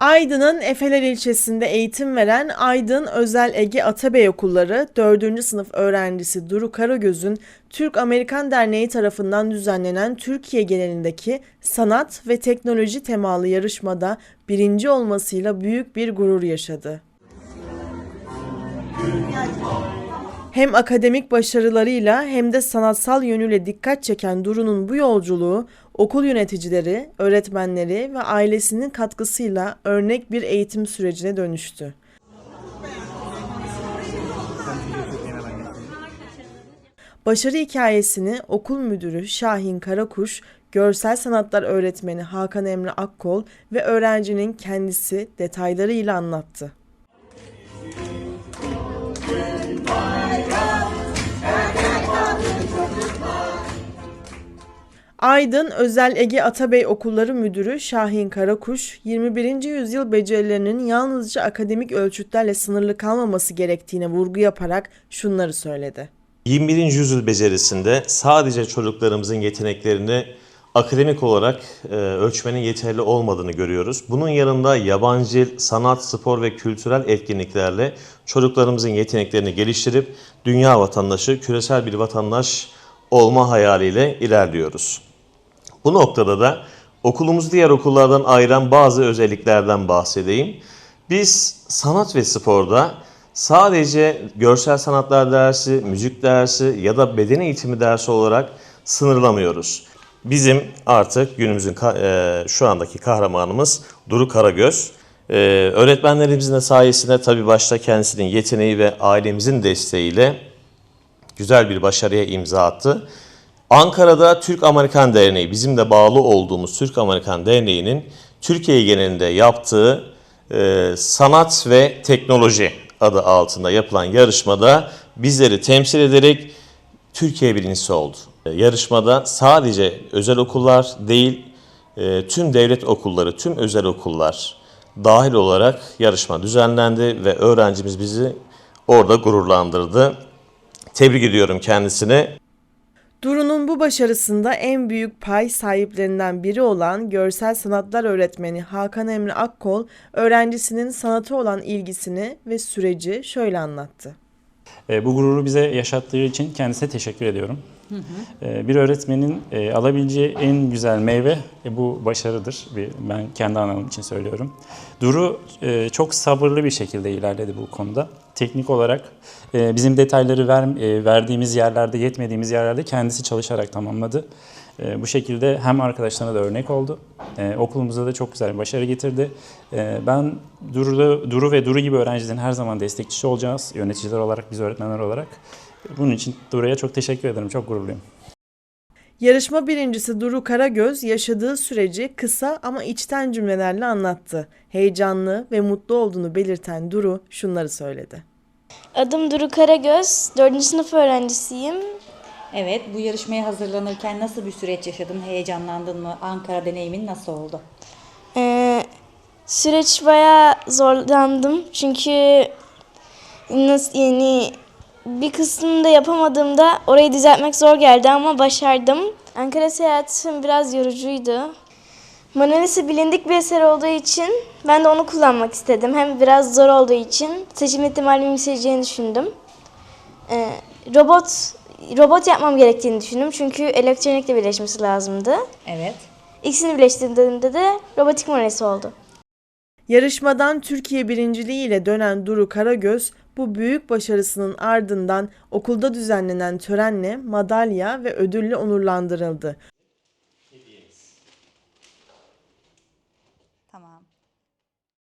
Aydın'ın Efeler ilçesinde eğitim veren Aydın Özel Ege Atabey Okulları 4. sınıf öğrencisi Duru Karagöz'ün Türk-Amerikan Derneği tarafından düzenlenen Türkiye genelindeki sanat ve teknoloji temalı yarışmada birinci olmasıyla büyük bir gurur yaşadı. Hem akademik başarılarıyla hem de sanatsal yönüyle dikkat çeken Duru'nun bu yolculuğu okul yöneticileri, öğretmenleri ve ailesinin katkısıyla örnek bir eğitim sürecine dönüştü. Başarı hikayesini okul müdürü Şahin Karakuş, görsel sanatlar öğretmeni Hakan Emre Akkol ve öğrencinin kendisi detaylarıyla anlattı. Aydın Özel Ege Atabey Okulları Müdürü Şahin Karakuş, 21. yüzyıl becerilerinin yalnızca akademik ölçütlerle sınırlı kalmaması gerektiğine vurgu yaparak şunları söyledi. 21. yüzyıl becerisinde sadece çocuklarımızın yeteneklerini akademik olarak e, ölçmenin yeterli olmadığını görüyoruz. Bunun yanında yabancı sanat, spor ve kültürel etkinliklerle çocuklarımızın yeteneklerini geliştirip dünya vatandaşı, küresel bir vatandaş olma hayaliyle ilerliyoruz. Bu noktada da okulumuzu diğer okullardan ayıran bazı özelliklerden bahsedeyim. Biz sanat ve sporda sadece görsel sanatlar dersi, müzik dersi ya da beden eğitimi dersi olarak sınırlamıyoruz. Bizim artık günümüzün e, şu andaki kahramanımız Duru Karagöz. E, öğretmenlerimizin de sayesinde tabii başta kendisinin yeteneği ve ailemizin desteğiyle güzel bir başarıya imza attı. Ankara'da Türk-Amerikan Derneği, bizim de bağlı olduğumuz Türk-Amerikan Derneği'nin Türkiye genelinde yaptığı e, sanat ve teknoloji adı altında yapılan yarışmada bizleri temsil ederek Türkiye birincisi oldu. E, Yarışmada sadece özel okullar değil, e, tüm devlet okulları, tüm özel okullar dahil olarak yarışma düzenlendi ve öğrencimiz bizi orada gururlandırdı. Tebrik ediyorum kendisini. Duru'nun bu başarısında en büyük pay sahiplerinden biri olan görsel sanatlar öğretmeni Hakan Emre Akkol, öğrencisinin sanata olan ilgisini ve süreci şöyle anlattı. E, Bu gururu bize yaşattığı için kendisine teşekkür ediyorum. E, Bir öğretmenin e, alabileceği en güzel meyve e, bu başarıdır. Ben kendi anlamım için söylüyorum. Duru e, çok sabırlı bir şekilde ilerledi bu konuda. Teknik olarak bizim detayları ver, verdiğimiz yerlerde, yetmediğimiz yerlerde kendisi çalışarak tamamladı. Bu şekilde hem arkadaşlarına da örnek oldu. Okulumuza da çok güzel bir başarı getirdi. Ben Duru, Duru ve Duru gibi öğrencilerin her zaman destekçisi olacağız. Yöneticiler olarak, biz öğretmenler olarak. Bunun için Duru'ya çok teşekkür ederim. Çok gururluyum. Yarışma birincisi Duru Karagöz yaşadığı süreci kısa ama içten cümlelerle anlattı. Heyecanlı ve mutlu olduğunu belirten Duru şunları söyledi. Adım Duru Karagöz, 4. sınıf öğrencisiyim. Evet, bu yarışmaya hazırlanırken nasıl bir süreç yaşadın? Heyecanlandın mı? Ankara deneyimin nasıl oldu? Ee, süreç bayağı zorlandım çünkü nasıl yani bir kısmında yapamadığımda orayı düzeltmek zor geldi ama başardım. Ankara seyahatim biraz yorucuydu. Mona Lisa bilindik bir eser olduğu için ben de onu kullanmak istedim. Hem biraz zor olduğu için seçim ihtimalimin yükseleceğini düşündüm. Ee, robot robot yapmam gerektiğini düşündüm çünkü elektronikle birleşmesi lazımdı. Evet. İkisini birleştirdiğimde de robotik Mona Lisa oldu. Yarışmadan Türkiye birinciliğiyle dönen Duru Karagöz bu büyük başarısının ardından okulda düzenlenen törenle madalya ve ödülle onurlandırıldı.